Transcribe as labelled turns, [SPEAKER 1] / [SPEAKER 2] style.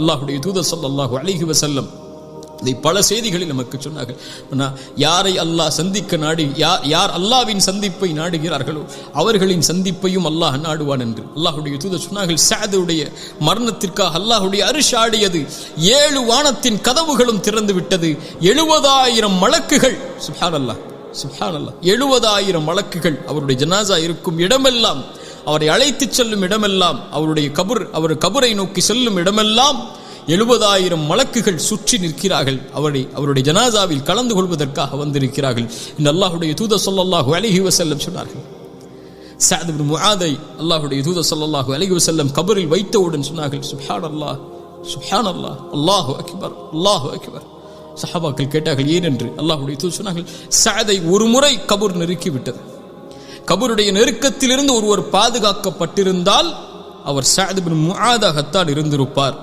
[SPEAKER 1] அல்லாஹுடைய தூத ஸல்லல்லாஹு அலைஹி வசல்லம் இதை பல செய்திகளில் நமக்கு சொன்னார்கள். யாரை அல்லாஹ் சந்திக்க நாடி யார் யார் அல்லாவின் சந்திப்பை நாடுகிறார்களோ அவர்களின் சந்திப்பையும் அல்லாஹ் நாடுவான் என்று. அல்லாஹுடைய தூத சொன்னார்கள் சாதுடைய மரணத்திற்காக அல்லாஹுடைய அரிசி ஆடியது ஏழு வானத்தின் கதவுகளும் திறந்து விட்டது. எழுபதாயிரம் மலக்குகள் சுஹான் அல்லாஹ் சுஹான் அல்லாஹ் எழுபதாயிரம் மலக்குகள் அவருடைய ஜனாசா இருக்கும் இடமெல்லாம் அவரை அழைத்துச் செல்லும் இடமெல்லாம் அவருடைய கபுர் அவர் கபரை நோக்கி செல்லும் இடமெல்லாம் எழுபதாயிரம் மலக்குகள் சுற்றி நிற்கிறார்கள். அவரை அவருடைய ஜனாசாவில் கலந்து கொள்வதற்காக வந்திருக்கிறார்கள். இந்த அல்லாஹுடைய தூத சொல்லாஹு அலைஹி வசல்லம் சொன்னார்கள். சஅத் முகாதை அல்லாஹுடைய தூத சொல்லாஹு ஸல்லல்லாஹு வசல்லம் கபரில் வைத்தவுடன் சொன்னார்கள் சுஃப்யான அல்லாஹ் சுஹான் அல்லாஹ் அல்லாஹு அக்பர் அல்லாஹு அக்பர். சஹாபாக்கள் கேட்டார்கள் ஏன்? என்று அல்லாஹுடைய தூத சொன்னார்கள் சாதை ஒரு முறை கபூர் நெருக்கி விட்டது கபருடைய நெருக்கத்திலிருந்து ஒருவர் பாதுகாக்கப்பட்டிருந்தால் அவர் சாதிபின் முகாதாகத்தான் இருந்திருப்பார்.